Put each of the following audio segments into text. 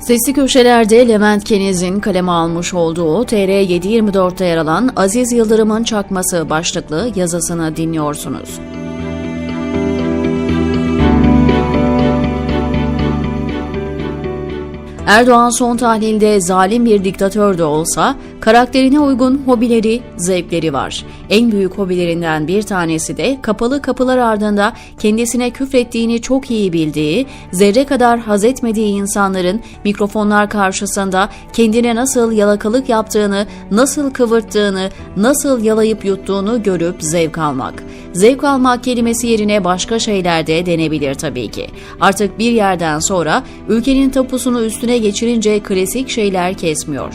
Sesli köşelerde Levent Keniz'in kaleme almış olduğu TR 724'te yer alan Aziz Yıldırım'ın çakması başlıklı yazısını dinliyorsunuz. Erdoğan son tahlilde zalim bir diktatör de olsa karakterine uygun hobileri, zevkleri var. En büyük hobilerinden bir tanesi de kapalı kapılar ardında kendisine küfrettiğini çok iyi bildiği, zerre kadar haz etmediği insanların mikrofonlar karşısında kendine nasıl yalakalık yaptığını, nasıl kıvırttığını, nasıl yalayıp yuttuğunu görüp zevk almak. Zevk almak kelimesi yerine başka şeyler de denebilir tabii ki. Artık bir yerden sonra ülkenin tapusunu üstüne geçirince klasik şeyler kesmiyor.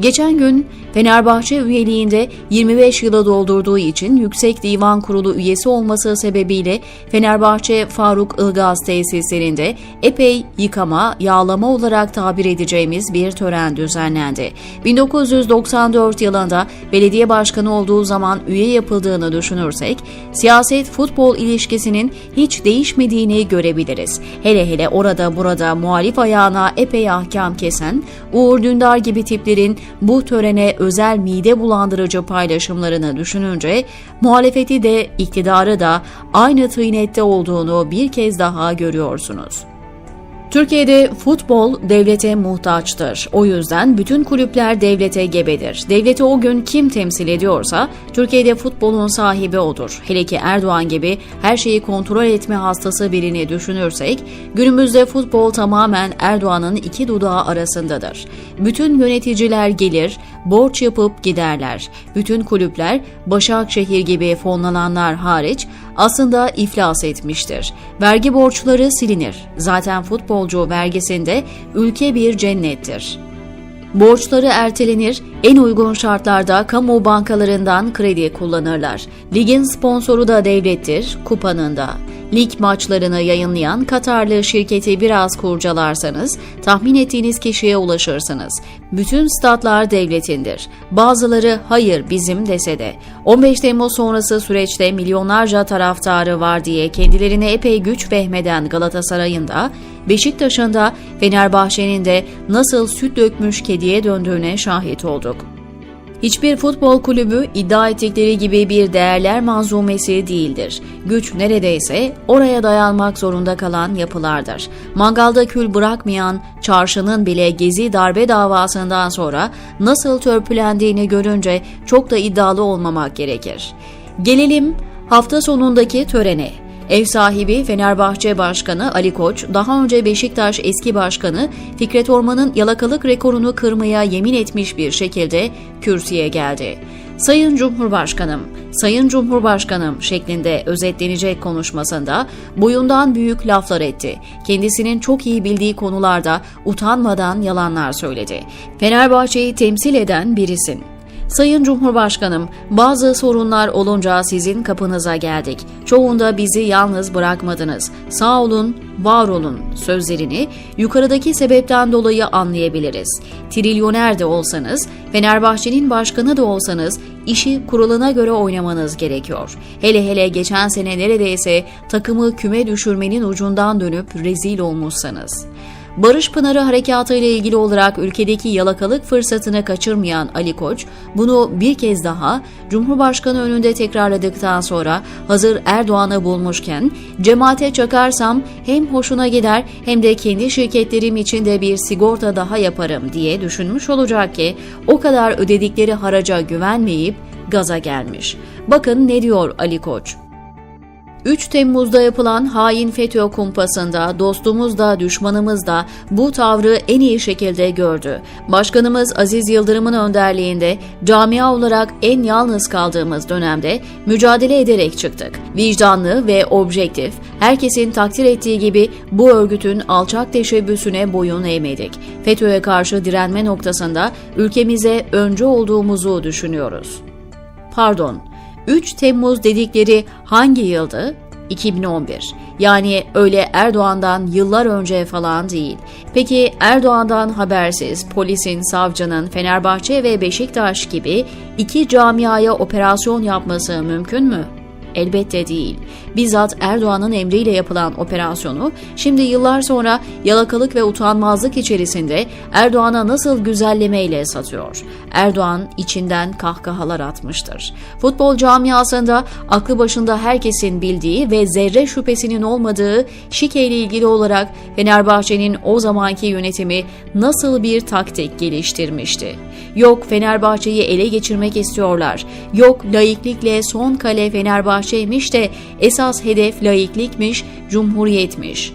Geçen gün Fenerbahçe üyeliğinde 25 yıla doldurduğu için Yüksek Divan Kurulu üyesi olması sebebiyle Fenerbahçe Faruk Ilgaz tesislerinde epey yıkama, yağlama olarak tabir edeceğimiz bir tören düzenlendi. 1994 yılında belediye başkanı olduğu zaman üye yapıldığını düşünürsek, siyaset futbol ilişkisinin hiç değişmediğini görebiliriz. Hele hele orada burada muhalif ayağına epey ahkam kesen, Uğur Dündar gibi tiplerin bu törene özel mide bulandırıcı paylaşımlarını düşününce muhalefeti de iktidarı da aynı tıynette olduğunu bir kez daha görüyorsunuz. Türkiye'de futbol devlete muhtaçtır. O yüzden bütün kulüpler devlete gebedir. Devleti o gün kim temsil ediyorsa Türkiye'de futbolun sahibi odur. Hele ki Erdoğan gibi her şeyi kontrol etme hastası birini düşünürsek günümüzde futbol tamamen Erdoğan'ın iki dudağı arasındadır. Bütün yöneticiler gelir, borç yapıp giderler. Bütün kulüpler Başakşehir gibi fonlananlar hariç aslında iflas etmiştir. Vergi borçları silinir. Zaten futbolcu vergisinde ülke bir cennettir. Borçları ertelenir, en uygun şartlarda kamu bankalarından kredi kullanırlar. Ligin sponsoru da devlettir, kupanın da. Lig maçlarını yayınlayan Katarlı şirketi biraz kurcalarsanız tahmin ettiğiniz kişiye ulaşırsınız. Bütün statlar devletindir. Bazıları hayır bizim dese de 15 Temmuz sonrası süreçte milyonlarca taraftarı var diye kendilerine epey güç vehmeden Galatasaray'ın da Beşiktaş'ın da Fenerbahçe'nin de nasıl süt dökmüş kediye döndüğüne şahit olduk. Hiçbir futbol kulübü iddia ettikleri gibi bir değerler manzumesi değildir. Güç neredeyse oraya dayanmak zorunda kalan yapılardır. Mangalda kül bırakmayan çarşının bile gezi darbe davasından sonra nasıl törpülendiğini görünce çok da iddialı olmamak gerekir. Gelelim hafta sonundaki törene. Ev sahibi Fenerbahçe Başkanı Ali Koç, daha önce Beşiktaş eski başkanı Fikret Orman'ın yalakalık rekorunu kırmaya yemin etmiş bir şekilde kürsüye geldi. Sayın Cumhurbaşkanım, Sayın Cumhurbaşkanım şeklinde özetlenecek konuşmasında boyundan büyük laflar etti. Kendisinin çok iyi bildiği konularda utanmadan yalanlar söyledi. Fenerbahçe'yi temsil eden birisin. Sayın Cumhurbaşkanım, bazı sorunlar olunca sizin kapınıza geldik. Çoğunda bizi yalnız bırakmadınız. Sağ olun, var olun sözlerini yukarıdaki sebepten dolayı anlayabiliriz. Trilyoner de olsanız, Fenerbahçe'nin başkanı da olsanız işi kuruluna göre oynamanız gerekiyor. Hele hele geçen sene neredeyse takımı küme düşürmenin ucundan dönüp rezil olmuşsanız. Barış Pınarı Harekatı ile ilgili olarak ülkedeki yalakalık fırsatını kaçırmayan Ali Koç, bunu bir kez daha Cumhurbaşkanı önünde tekrarladıktan sonra hazır Erdoğan'ı bulmuşken, cemaate çakarsam hem hoşuna gider hem de kendi şirketlerim için de bir sigorta daha yaparım diye düşünmüş olacak ki o kadar ödedikleri haraca güvenmeyip gaza gelmiş. Bakın ne diyor Ali Koç. 3 Temmuz'da yapılan hain FETÖ kumpasında dostumuz da düşmanımız da bu tavrı en iyi şekilde gördü. Başkanımız Aziz Yıldırım'ın önderliğinde camia olarak en yalnız kaldığımız dönemde mücadele ederek çıktık. Vicdanlı ve objektif, herkesin takdir ettiği gibi bu örgütün alçak teşebbüsüne boyun eğmedik. FETÖ'ye karşı direnme noktasında ülkemize önce olduğumuzu düşünüyoruz. Pardon, 3 Temmuz dedikleri hangi yıldı? 2011. Yani öyle Erdoğan'dan yıllar önce falan değil. Peki Erdoğan'dan habersiz polisin, savcının, Fenerbahçe ve Beşiktaş gibi iki camiaya operasyon yapması mümkün mü? Elbette değil. Bizzat Erdoğan'ın emriyle yapılan operasyonu şimdi yıllar sonra yalakalık ve utanmazlık içerisinde Erdoğan'a nasıl güzellemeyle satıyor. Erdoğan içinden kahkahalar atmıştır. Futbol camiasında aklı başında herkesin bildiği ve zerre şüphesinin olmadığı Şike ile ilgili olarak Fenerbahçe'nin o zamanki yönetimi nasıl bir taktik geliştirmişti. Yok Fenerbahçe'yi ele geçirmek istiyorlar. Yok laiklikle son kale Fenerbahçe'ymiş de esas hedef laiklikmiş, cumhuriyetmiş.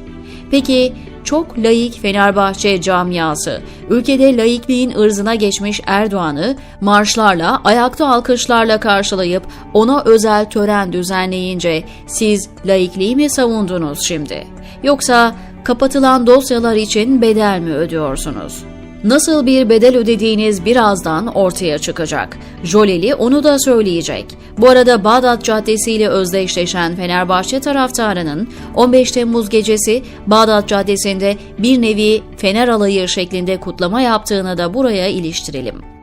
Peki çok laik Fenerbahçe camiası, ülkede laikliğin ırzına geçmiş Erdoğan'ı marşlarla, ayakta alkışlarla karşılayıp ona özel tören düzenleyince siz laikliği mi savundunuz şimdi? Yoksa kapatılan dosyalar için bedel mi ödüyorsunuz? Nasıl bir bedel ödediğiniz birazdan ortaya çıkacak. Joleli onu da söyleyecek. Bu arada Bağdat Caddesi ile özdeşleşen Fenerbahçe taraftarının 15 Temmuz gecesi Bağdat Caddesi'nde bir nevi Fener alayı şeklinde kutlama yaptığını da buraya iliştirelim.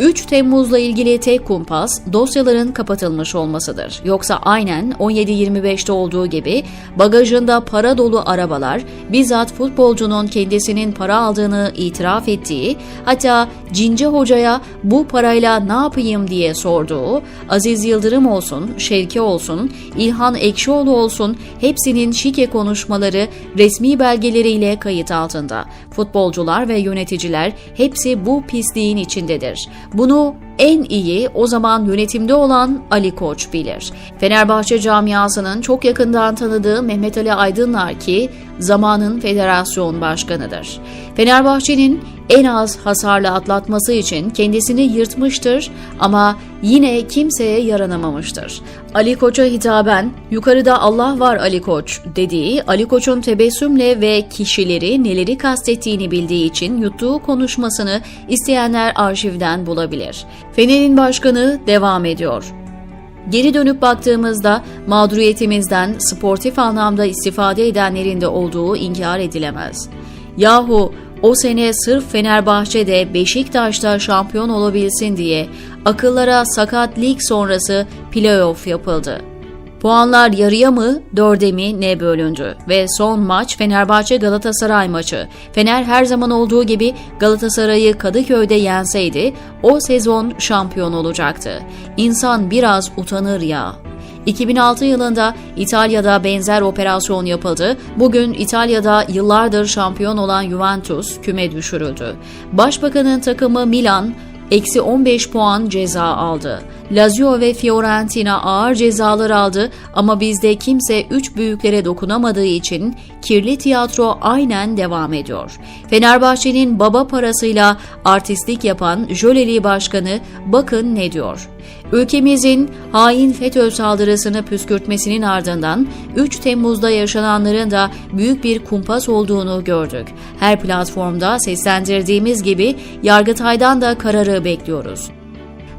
3 Temmuz'la ilgili tek kumpas dosyaların kapatılmış olmasıdır. Yoksa aynen 17-25'te olduğu gibi bagajında para dolu arabalar, bizzat futbolcunun kendisinin para aldığını itiraf ettiği, hatta Cince Hoca'ya bu parayla ne yapayım diye sorduğu, Aziz Yıldırım olsun, Şevki olsun, İlhan Ekşioğlu olsun hepsinin şike konuşmaları resmi belgeleriyle kayıt altında. Futbolcular ve yöneticiler hepsi bu pisliğin içindedir. Bunu en iyi o zaman yönetimde olan Ali Koç bilir. Fenerbahçe camiasının çok yakından tanıdığı Mehmet Ali Aydınlar ki zamanın federasyon başkanıdır. Fenerbahçe'nin en az hasarla atlatması için kendisini yırtmıştır ama yine kimseye yaranamamıştır. Ali Koç'a hitaben yukarıda Allah var Ali Koç dediği Ali Koç'un tebessümle ve kişileri neleri kastettiğini bildiği için yuttuğu konuşmasını isteyenler arşivden bulabilir. Fener'in başkanı devam ediyor. Geri dönüp baktığımızda mağduriyetimizden sportif anlamda istifade edenlerin de olduğu inkar edilemez. Yahu o sene sırf Fenerbahçe'de Beşiktaş'ta şampiyon olabilsin diye akıllara sakat lig sonrası playoff yapıldı. Puanlar yarıya mı, dörde mi ne bölündü ve son maç Fenerbahçe Galatasaray maçı. Fener her zaman olduğu gibi Galatasaray'ı Kadıköy'de yenseydi o sezon şampiyon olacaktı. İnsan biraz utanır ya. 2006 yılında İtalya'da benzer operasyon yapıldı. Bugün İtalya'da yıllardır şampiyon olan Juventus küme düşürüldü. Başbakanın takımı Milan eksi 15 puan ceza aldı. Lazio ve Fiorentina ağır cezalar aldı ama bizde kimse üç büyüklere dokunamadığı için kirli tiyatro aynen devam ediyor. Fenerbahçe'nin baba parasıyla artistlik yapan Jöleli Başkanı bakın ne diyor. Ülkemizin hain FETÖ saldırısını püskürtmesinin ardından 3 Temmuz'da yaşananların da büyük bir kumpas olduğunu gördük. Her platformda seslendirdiğimiz gibi Yargıtay'dan da kararı bekliyoruz.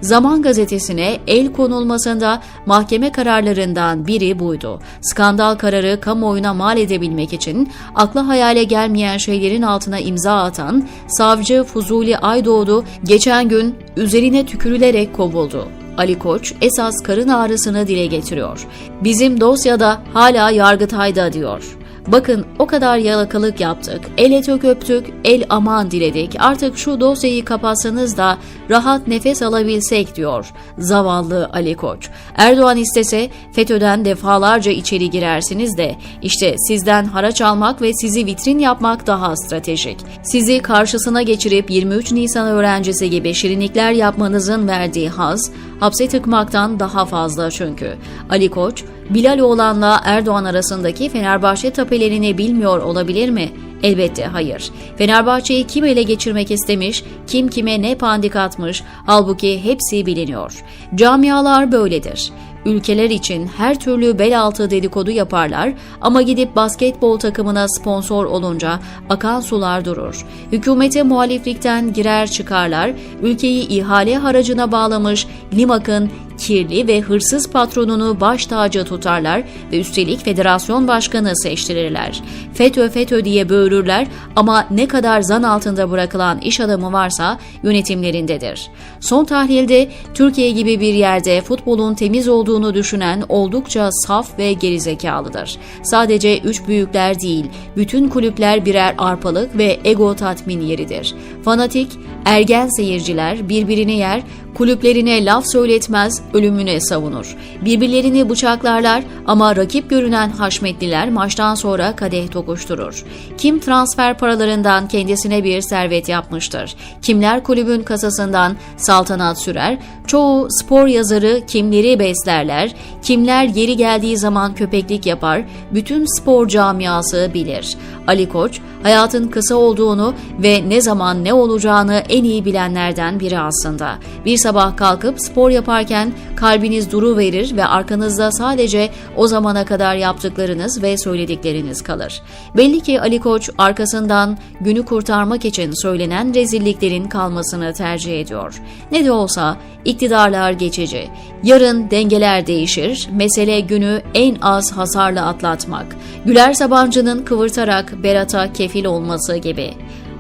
Zaman gazetesine el konulmasında mahkeme kararlarından biri buydu. Skandal kararı kamuoyuna mal edebilmek için akla hayale gelmeyen şeylerin altına imza atan savcı Fuzuli Aydoğdu geçen gün üzerine tükürülerek kovuldu. Ali Koç esas karın ağrısını dile getiriyor. Bizim dosyada hala Yargıtay'da diyor. Bakın o kadar yalakalık yaptık, el etök öptük, el aman diledik. Artık şu dosyayı kapatsanız da rahat nefes alabilsek diyor zavallı Ali Koç. Erdoğan istese FETÖ'den defalarca içeri girersiniz de işte sizden haraç almak ve sizi vitrin yapmak daha stratejik. Sizi karşısına geçirip 23 Nisan öğrencisi gibi şirinlikler yapmanızın verdiği haz hapse tıkmaktan daha fazla çünkü. Ali Koç Bilaloğlan'la Erdoğan arasındaki Fenerbahçe tapelerini bilmiyor olabilir mi? Elbette hayır. Fenerbahçe'yi kim ele geçirmek istemiş, kim kime ne pandik atmış, halbuki hepsi biliniyor. Camialar böyledir. Ülkeler için her türlü bel altı dedikodu yaparlar ama gidip basketbol takımına sponsor olunca akan sular durur. Hükümete muhaliflikten girer çıkarlar, ülkeyi ihale haracına bağlamış Limak'ın kirli ve hırsız patronunu baş tacı tutarlar ve üstelik federasyon başkanı seçtirirler. FETÖ FETÖ diye böğürürler ama ne kadar zan altında bırakılan iş adamı varsa yönetimlerindedir. Son tahlilde Türkiye gibi bir yerde futbolun temiz olduğunu düşünen oldukça saf ve gerizekalıdır. Sadece üç büyükler değil, bütün kulüpler birer arpalık ve ego tatmin yeridir. Fanatik, ergen seyirciler birbirini yer, kulüplerine laf söyletmez, ölümüne savunur. Birbirlerini bıçaklarlar ama rakip görünen haşmetliler maçtan sonra kadeh tokuşturur. Kim transfer paralarından kendisine bir servet yapmıştır? Kimler kulübün kasasından saltanat sürer? Çoğu spor yazarı kimleri beslerler? Kimler yeri geldiği zaman köpeklik yapar? Bütün spor camiası bilir. Ali Koç, hayatın kısa olduğunu ve ne zaman ne olacağını en iyi bilenlerden biri aslında. Bir sabah kalkıp spor yaparken kalbiniz duru verir ve arkanızda sadece o zamana kadar yaptıklarınız ve söyledikleriniz kalır. Belli ki Ali Koç arkasından günü kurtarmak için söylenen rezilliklerin kalmasını tercih ediyor. Ne de olsa iktidarlar geçici. Yarın dengeler değişir. Mesele günü en az hasarla atlatmak. Güler Sabancı'nın kıvırtarak Berat'a kefil olması gibi.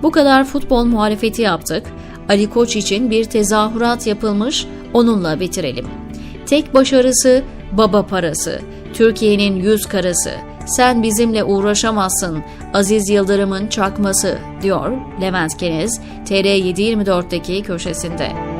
Bu kadar futbol muhalefeti yaptık. Ali Koç için bir tezahürat yapılmış, onunla bitirelim. Tek başarısı baba parası, Türkiye'nin yüz karası. Sen bizimle uğraşamazsın, Aziz Yıldırım'ın çakması, diyor Levent Kenez, TR724'deki köşesinde.